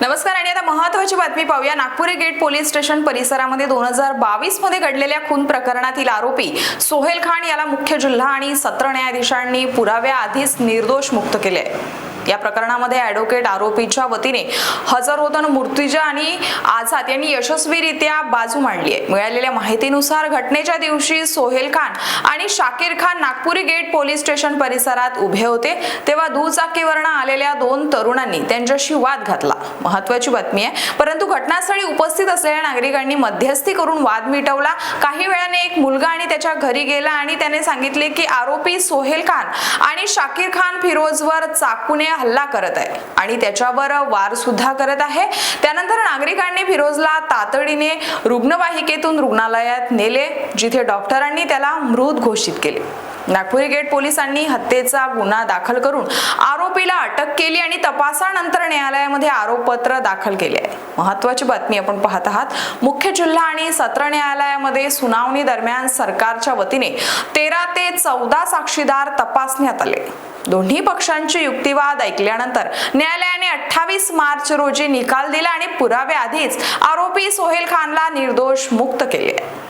नमस्कार आणि आता महत्वाची बातमी पाहूया. नागपुरी गेट पोलीस स्टेशन परिसरामध्ये दोन हजार बावीसमध्ये घडलेल्या खून प्रकरणातील आरोपी सोहेल खान याला मुख्य जिल्हा आणि सत्र न्यायाधीशांनी पुराव्या आधीच निर्दोष मुक्त केले. या प्रकरणामध्ये ॲडव्होकेट आरोपीच्या वतीने हजर होताना मूर्तिजा आणि आझाद यांनी यशस्वीरित्या बाजू मांडली आहे. मिळालेल्या माहितीनुसार घटनेच्या दिवशी सोहेल खान आणि Shakir Khan Nagpuri gate police station परिसरात उभे होते. तेव्हा दुचाकीवरनं आलेल्या दोन तरुणांनी त्यांच्याशी वाद घातला. महत्वाची बातमी आहे. परंतु घटनास्थळी उपस्थित असलेल्या नागरिकांनी मध्यस्थी करून वाद मिटवला. काही वेळाने एक मुलगा आणि त्याच्या घरी गेला आणि त्याने सांगितले की आरोपी सोहेल खान आणि शाकीर खान फिरोजवर चाकूने हल्ला करत आहे. आणि त्याच्यावर वार सुद्धा करत आहे. त्यानंतर नागरिकांनी फिरोजला तातडीने रुग्णवाहिकेतून रुग्णालयात नेले जिथे डॉक्टरांनी त्याला मृत घोषित केले. नागपुरी गेट पोलिसांनी हत्येचा गुन्हा दाखल करून आरोपीला अटक केली आणि तपासानंतर न्यायालयामध्ये आरोपपत्र दाखल केले आहे. महत्वाची बातमी आपण पाहत आहात. मुख्य जिल्हा आणि सत्र न्यायालयामध्ये सुनावणी दरम्यान सरकारच्या वतीने तेरा ते चौदा साक्षीदार तपासण्यात आले. दोन्ही पक्षांचे युक्तिवाद ऐकल्यानंतर न्यायालयाने अठ्ठावीस मार्च रोजी निकाल दिला आणि पुराव्याआधीच आरोपी सोहेल खानला निर्दोष मुक्त केले.